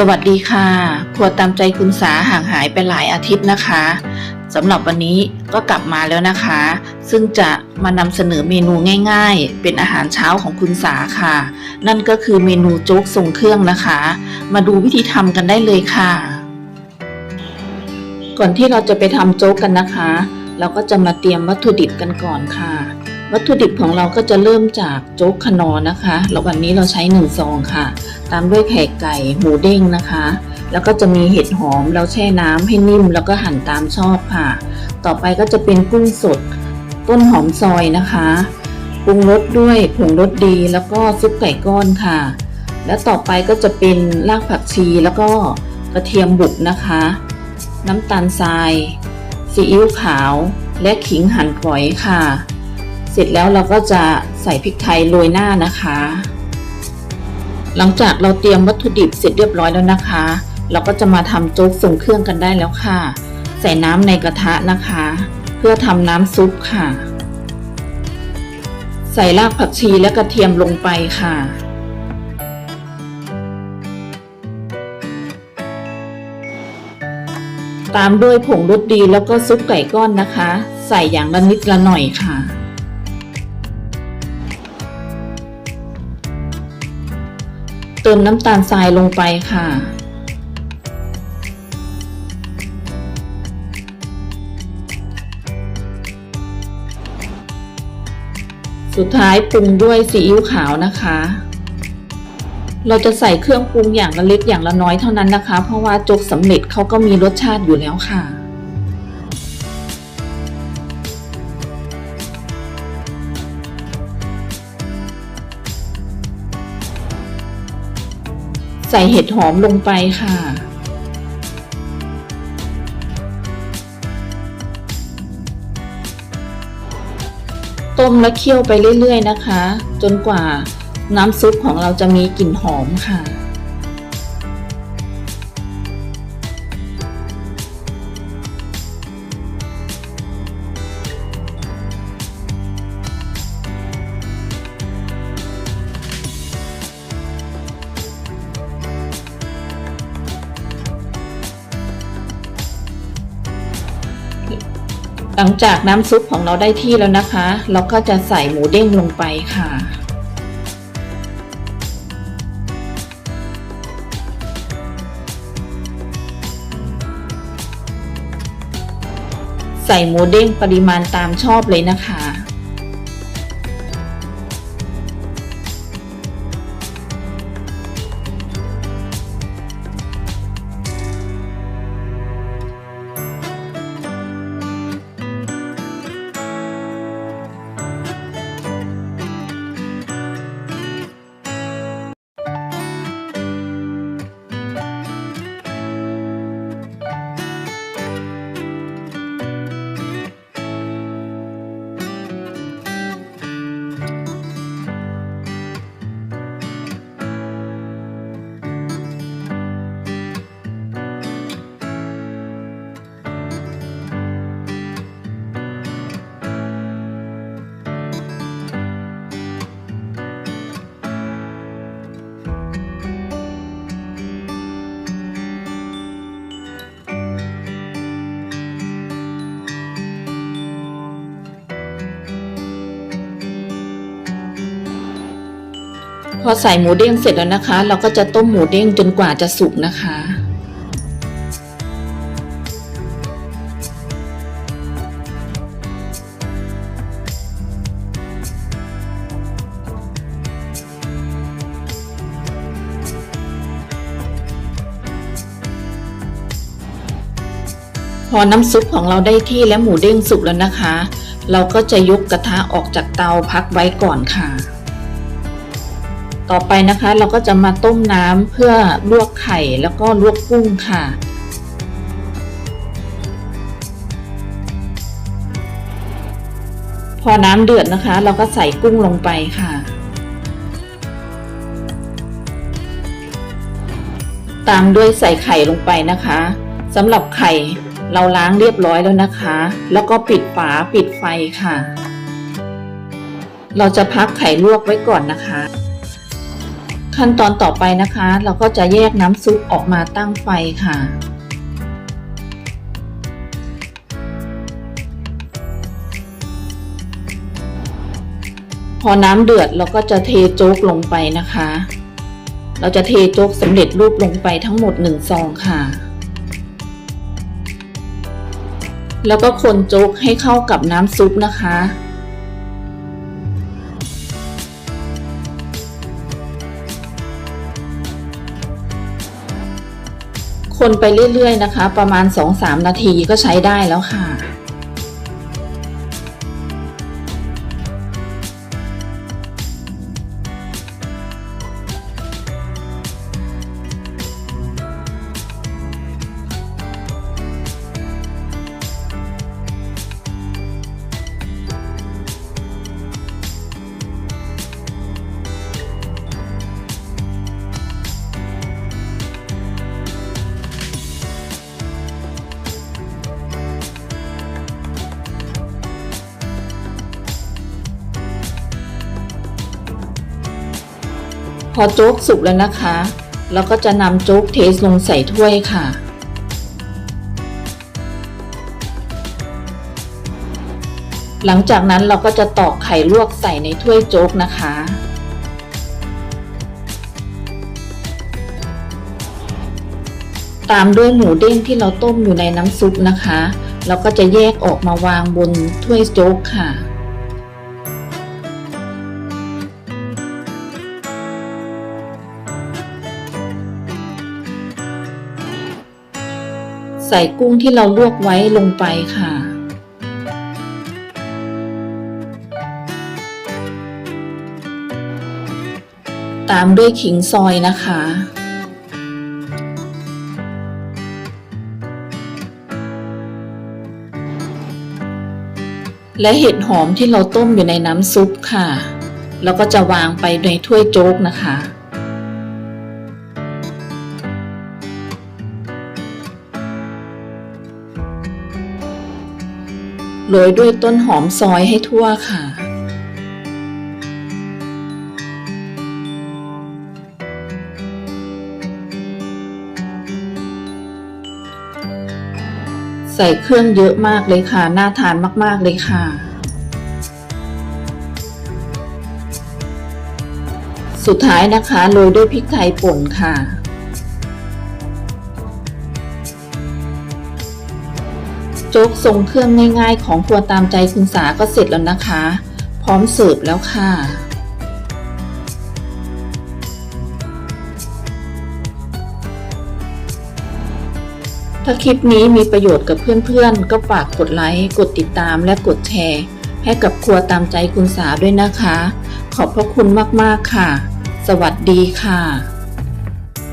สวัสดีค่ะ ครัวตามใจคุณสาห่างหายไปหลายอาทิตย์นะคะสำหรับวันนี้ก็กลับมาแล้วนะคะ ซึ่งจะมานำเสนอเมนูง่าย ๆ เป็นอาหารเช้าของคุณสาค่ะ นั่นก็คือเมนูโจ๊กทรงเครื่องนะคะ มาดูวิธีทำกันได้เลยค่ะ ก่อนที่เราจะไปทำโจ๊กกันนะคะ เราก็จะมาเตรียมวัตถุดิบกันก่อนค่ะ วัตถุดิบของเราก็จะเริ่มจากโจ๊กขนอนะคะแล้ววันนี้เราใช้หนึ่งซองค่ะ ตามด้วยไข่ไก่หมูเด้งนะคะ แล้วก็จะมีเห็ดหอมเราแช่น้ำให้นิ่ม แล้วก็หั่นตามชอบค่ะ ต่อไปก็จะเป็นกุ้งสด ต้นหอมซอยนะคะปรุงรสด้วยผงรสดีแล้วก็ซุปไก่ก้อนค่ะ และต่อไปก็จะเป็นรากผักชีแล้วก็กระเทียมบุกนะคะ น้ำตาลทรายซีอิ๊วขาว และขิงหั่นฝอยค่ะ เสร็จแล้วเราก็จะใส่พริกไทยโรยหน้านะคะ หลังจากเราเตรียมวัตถุดิบเสร็จเรียบร้อยแล้วนะคะ เราก็จะมาทำโจ๊กส่งเครื่องกันได้แล้วค่ะ ใส่น้ำในกระทะนะคะ เพื่อทำน้ำซุปค่ะ ใส่รากผักชีและกระเทียมลงไปค่ะตามด้วยผงรสดีแล้วก็ซุปไก่ก้อนนะคะ ใส่อย่างละนิดละหน่อยค่ะ ติมน้ำตาลทรายลงไปค่ะ สุดท้ายปรุงด้วยซีอิ๊วขาวนะคะ เราจะใส่เครื่องปรุงอย่างละเล็กอย่างละน้อยเท่านั้นนะคะ เพราะว่าจกสำเร็จเขาก็มีรสชาติอยู่แล้วค่ะ ใส่เห็ดหอมลงไปค่ะ ต้มและเคี่ยวไปเรื่อยๆนะคะ จนกว่าน้ำซุปของเราจะมีกลิ่นหอมค่ะ หลังจากน้ำซุปของเราได้ที่แล้วนะคะ เราก็จะใส่หมูเด้งลงไปค่ะ ใส่หมูเด้งปริมาณตามชอบเลยนะคะ พอใส่หมูเด้งเสร็จแล้วนะคะ เราก็จะต้มหมูเด้งจนกว่าจะสุกนะคะพอน้ำซุปของเราได้ที่และหมูเด้งสุกแล้วนะคะ เราก็จะยกกระทะออกจากเตาพักไว้ก่อนค่ะ ต่อไปนะคะเราก็จะมาต้มน้ำเพื่อลวกไข่แล้วก็ลวกกุ้งค่ะ พอน้ำเดือดนะคะ เราก็ใส่กุ้งลงไปค่ะ ตามด้วยใส่ไข่ลงไปนะคะสำหรับไข่เราล้างเรียบร้อยแล้วนะคะ แล้วก็ปิดฝาปิดไฟค่ะ เราจะพักไข่ลวกไว้ก่อนนะคะ ขั้นตอนต่อไปนะคะ เราก็จะแยกน้ำซุปออกมาตั้งไฟค่ะ พอน้ำเดือดเราก็จะเทโจ๊กลงไปนะคะ เราจะเทโจ๊กสำเร็จรูปลงไปทั้งหมดหนึ่งซองค่ะ แล้วก็คนโจ๊กให้เข้ากับน้ำซุปนะคะ คนไปเรื่อยๆนะคะ ประมาณ 2-3 นาทีก็ใช้ได้แล้วค่ะ อโจ๊กสุกแล้วนะคะเราก็จะนำโจ๊กเทสลงใส่ถ้วยค่ะ หลังจากนั้นเราก็จะตอกไข่ลวกใส่ในถ้วยโจ๊กนะคะ ตามด้วยหมูเด้งที่เราต้มอยู่ในน้ำซุปนะคะ เราก็จะแยกออกมาวางบนถ้วยโจ๊กค่ะ ใส่กุ้งที่เราลวกไว้ลงไปค่ะ ตามด้วยขิงซอยนะคะ และเห็ดหอมที่เราต้มอยู่ในน้ำซุปค่ะ แล้วก็จะวางไปในถ้วยโจ๊กนะคะ โรยด้วยต้นหอมซอยให้ทั่วค่ะ ใส่เครื่องเยอะมากเลยค่ะ น่าทานมาก ๆ เลยค่ะ สุดท้ายนะคะ โรยด้วยพริกไทยป่นค่ะ จ๊กทรงเครื่องง่ายๆ ของครัวตามใจคุณสาก็เสร็จแล้วนะคะ พร้อมเสิร์ฟแล้วค่ะถ้าคลิปนี้มีประโยชน์กับเพื่อนๆ ก็ฝากกดไลค์ กดติดตามและกดแชร์ ให้กับครัวตามใจคุณสาด้วยนะคะ ขอบพระคุณมากๆค่ะ สวัสดีค่ะ